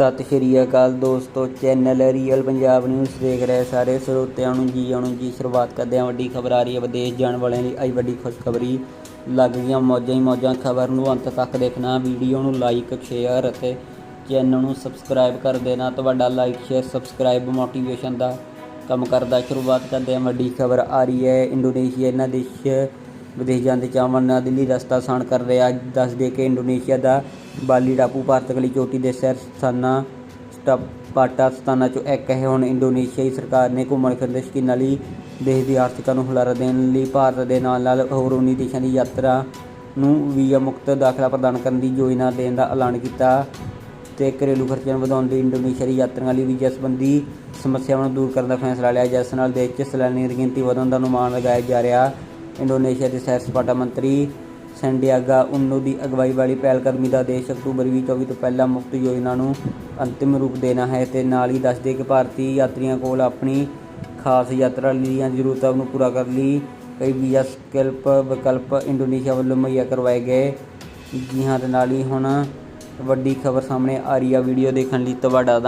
ਸਤਿ ਸ਼੍ਰੀ ਅਕਾਲ ਦੋਸਤੋ channel real Punjab news ਦੇਖ ਰਹੇ ਸਾਰੇ ਸਰੋਤਿਆਂ ਨੂੰ ਜੀ ਆਉਣ ਜੀ, ਸ਼ੁਰੂਆਤ ਕਰਦੇ ਹਾਂ ਵੱਡੀ ਖਬਰ ਆ ਰਹੀ ਹੈ, ਵਿਦੇਸ਼ ਜਾਣ ਵਾਲਿਆਂ ਲਈ ਅੱਜ ਵੱਡੀ ਖੁਸ਼ਖਬਰੀ ਲੱਗ ਗਈਆਂ ਮੌਜਾਂ ਹੀ ਮੌਜਾਂ, ਖਬਰ ਨੂੰ ਅੰਤ ਤੱਕ ਦੇਖਣਾ, ਵੀਡੀਓ ਨੂੰ ਲਾਈਕ ਸ਼ੇਅਰ ਅਤੇ ਚੈਨਲ ਨੂੰ ਸਬਸਕ੍ਰਾਈਬ ਕਰ ਦੇਣਾ। ਤੁਹਾਡਾ ਲਾਈਕ ਸ਼ੇਅਰ ਸਬਸਕ੍ਰਾਈਬ ਮੋਟੀਵੇਸ਼ਨ ਦਾ ਕੰਮ ਕਰਦਾ। ਸ਼ੁਰੂਆਤ ਕਰਦੇ ਹਾਂ, ਵੱਡੀ ਖਬਰ ਆ ਰਹੀ ਹੈ, ਇੰਡੋਨੇਸ਼ੀਆ ਇਹਨਾਂ ਦੇਸ਼, ਵਿਦੇਸ਼ ਜਾਣ ਦੇ ਚਾਹਵਾਨ ਨਾਲ ਦਿੱਲੀ ਰਸਤਾ ਸਾਨ ਕਰ ਰਿਹਾ। ਦੱਸ ਦੇ ਕਿ ਇੰਡੋਨੇਸ਼ੀਆ ਦਾ ਬਾਲੀ ਟਾਪੂ ਭਾਰਤ ਅਗਲੀ ਚੋਟੀ ਦੇ ਸ਼ਹਿਰ ਸਥਾਨਾਂ ਸਟਾਪਾਟਾ ਸਥਾਨਾਂ ਚੋਂ ਇੱਕ ਹੈ। ਹੁਣ ਇੰਡੋਨੇਸ਼ੀਆਈ ਸਰਕਾਰ ਨੇ ਘੁੰਮਣ ਫਿਰਨ ਦੇ ਸ਼ੌਕੀਨਾਂ ਲਈ ਦੇਸ਼ ਦੀ ਆਰਥਿਕਤਾ ਨੂੰ ਹੁਲਾਰਾ ਦੇਣ ਲਈ ਭਾਰਤ ਦੇ ਨਾਲ ਨਾਲ ਹੋਰ 19 ਦੇਸ਼ਾਂ ਦੀ ਯਾਤਰਾ ਨੂੰ ਵੀਜ਼ਾ ਮੁਕਤ ਦਾਖਲਾ ਪ੍ਰਦਾਨ ਕਰਨ ਦੀ ਯੋਜਨਾ ਦੇਣ ਦਾ ਐਲਾਨ ਕੀਤਾ ਤੇ ਘਰੇਲੂ ਖਰਚਿਆਂ ਨੂੰ ਵਧਾਉਣ ਲਈ ਇੰਡੋਨੇਸ਼ੀਆ ਦੀ ਯਾਤਰੀਆਂ ਲਈ ਵੀਜ਼ਾ ਸੰਬੰਧੀ ਸਮੱਸਿਆਵਾਂ ਨੂੰ ਦੂਰ ਕਰਨ ਦਾ ਫੈਸਲਾ ਲਿਆ। ਜਿਸ ਨਾਲ ਦੇਸ਼ 'ਚ ਸੈਲਾਨੀਆਂ ਦੀ ਗਿਣਤੀ ਵਧਣ ਦਾ ਅਨੁਮਾਨ ਲਗਾਇਆ ਜਾ ਰਿਹਾ। ਇੰਡੋਨੇਸ਼ੀਆ ਦੇ ਸੈਰ ਸਪਾਟਾ ਮੰਤਰੀ ਸੈਂਡੀਆਗਾ ਉਨੋ ਦੀ ਅਗਵਾਈ ਵਾਲੀ ਪਹਿਲਕਦਮੀ ਦਾ ਦੇਸ਼ ਅਕਤੂਬਰ 2024 ਤੋਂ ਪਹਿਲਾਂ ਮੁਫਤ ਯੋਜਨਾ ਨੂੰ ਅੰਤਿਮ ਰੂਪ ਦੇਣਾ ਹੈ ਤੇ ਨਾਲ ਹੀ ਦੱਸਦੇ ਕਿ ਭਾਰਤੀ ਯਾਤਰੀਆਂ ਕੋਲ ਆਪਣੀ ਖਾਸ ਯਾਤਰਾ ਦੀਆਂ ਜ਼ਰੂਰਤਾਂ ਨੂੰ ਪੂਰਾ ਕਰਨ ਲਈ ਕਈ ਵੀਜ਼ਾ ਸਕੈਲਪ ਵਿਕਲਪ ਇੰਡੋਨੇਸ਼ੀਆ ਵੱਲੋਂ ਮੁਹੱਈਆ ਕਰਵਾਏ ਗਏ। ਜੀ ਹਾਂ, ਤੇ ਨਾਲ ਹੀ ਹੁਣ ਵੱਡੀ ਖਬਰ ਸਾਹਮਣੇ ਆ ਰਹੀ ਆ, ਵੀਡੀਓ ਦੇਖਣ ਲਈ ਤੁਹਾਡਾ